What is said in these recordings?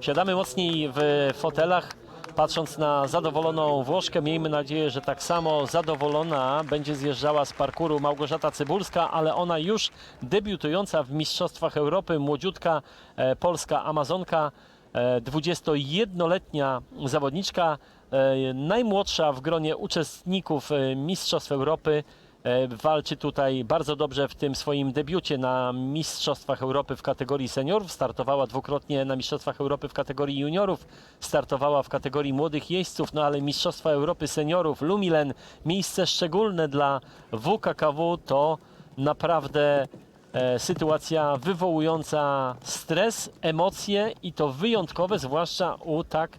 Siadamy mocniej w fotelach, patrząc na zadowoloną Włoszkę. Miejmy nadzieję, że tak samo zadowolona będzie zjeżdżała z parkuru Małgorzata Cybulska, ale ona już debiutująca w Mistrzostwach Europy, młodziutka e, polska Amazonka, e, 21-letnia zawodniczka, e, najmłodsza w gronie uczestników e, Mistrzostw Europy. E, Walczy tutaj bardzo dobrze w tym swoim debiucie na Mistrzostwach Europy w kategorii seniorów. Startowała dwukrotnie na Mistrzostwach Europy w kategorii juniorów. Startowała w kategorii młodych jeźdźców, no ale Mistrzostwa Europy seniorów, Lumilen, miejsce szczególne dla WKKW to naprawdę e, sytuacja wywołująca stres, emocje i to wyjątkowe, zwłaszcza u tak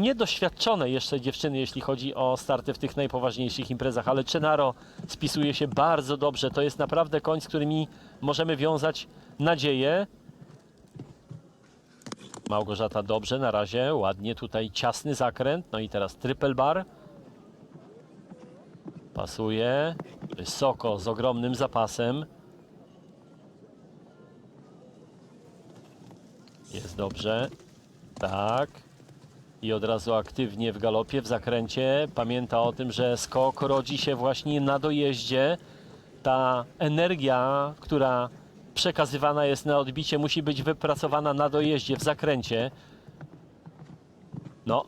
niedoświadczone jeszcze dziewczyny, jeśli chodzi o starty w tych najpoważniejszych imprezach, ale Czenaro spisuje się bardzo dobrze. To jest naprawdę koń, z którymi możemy wiązać nadzieję. Małgorzata dobrze na razie, ładnie tutaj ciasny zakręt, no i teraz triple bar. Pasuje, wysoko, z ogromnym zapasem. Jest dobrze, tak i od razu aktywnie w galopie, w zakręcie. Pamięta o tym, że skok rodzi się właśnie na dojeździe. Ta energia, która przekazywana jest na odbicie, musi być wypracowana na dojeździe, w zakręcie. No.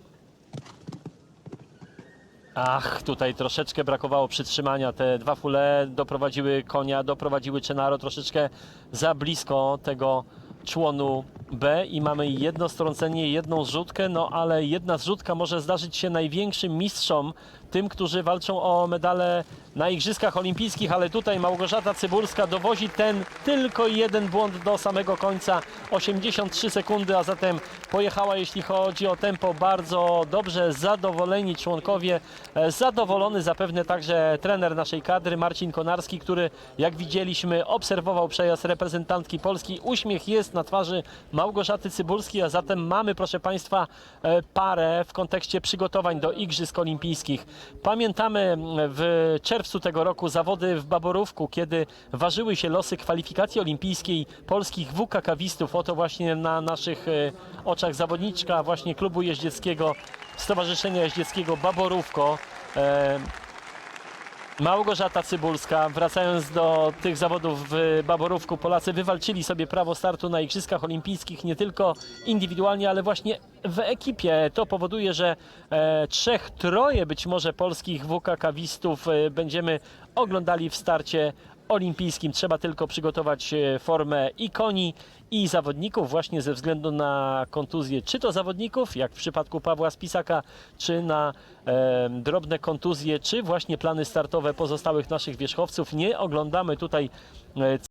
Ach, tutaj troszeczkę brakowało przytrzymania. Te dwa fule doprowadziły konia, doprowadziły Czenaro troszeczkę za blisko tego członu B i mamy jedno strącenie, jedną zrzutkę, no ale jedna zrzutka może zdarzyć się największym mistrzom, tym, którzy walczą o medale na Igrzyskach Olimpijskich, ale tutaj Małgorzata Cybulska dowozi ten tylko jeden błąd do samego końca, 83 sekundy, a zatem pojechała, jeśli chodzi o tempo, bardzo dobrze, zadowoleni członkowie, e, zadowolony zapewne także trener naszej kadry, Marcin Konarski, który jak widzieliśmy obserwował przejazd reprezentantki Polski, uśmiech jest na twarzy Małgorzaty Cybulskiej, a zatem mamy, proszę Państwa, e, parę w kontekście przygotowań do Igrzysk Olimpijskich. Pamiętamy w czerwcu tego roku zawody w Baborówku, kiedy ważyły się losy kwalifikacji olimpijskiej polskich WKK-wistów. Oto właśnie na naszych e, oczach zawodniczka właśnie klubu jeździeckiego, Stowarzyszenia Jeździeckiego Baborówko. Małgorzata Cybulska, wracając do tych zawodów w Baborówku, Polacy wywalczyli sobie prawo startu na Igrzyskach Olimpijskich nie tylko indywidualnie, ale właśnie w ekipie. To powoduje, że e, trzech, troje być może polskich WKK-wistów e, będziemy oglądali w starcie olimpijskim. Trzeba tylko przygotować e, formę i koni, i zawodników właśnie ze względu na kontuzję, czy to zawodników, jak w przypadku Pawła Spisaka, czy na e, drobne kontuzje, czy właśnie plany startowe pozostałych naszych wierzchowców. Nie oglądamy tutaj e,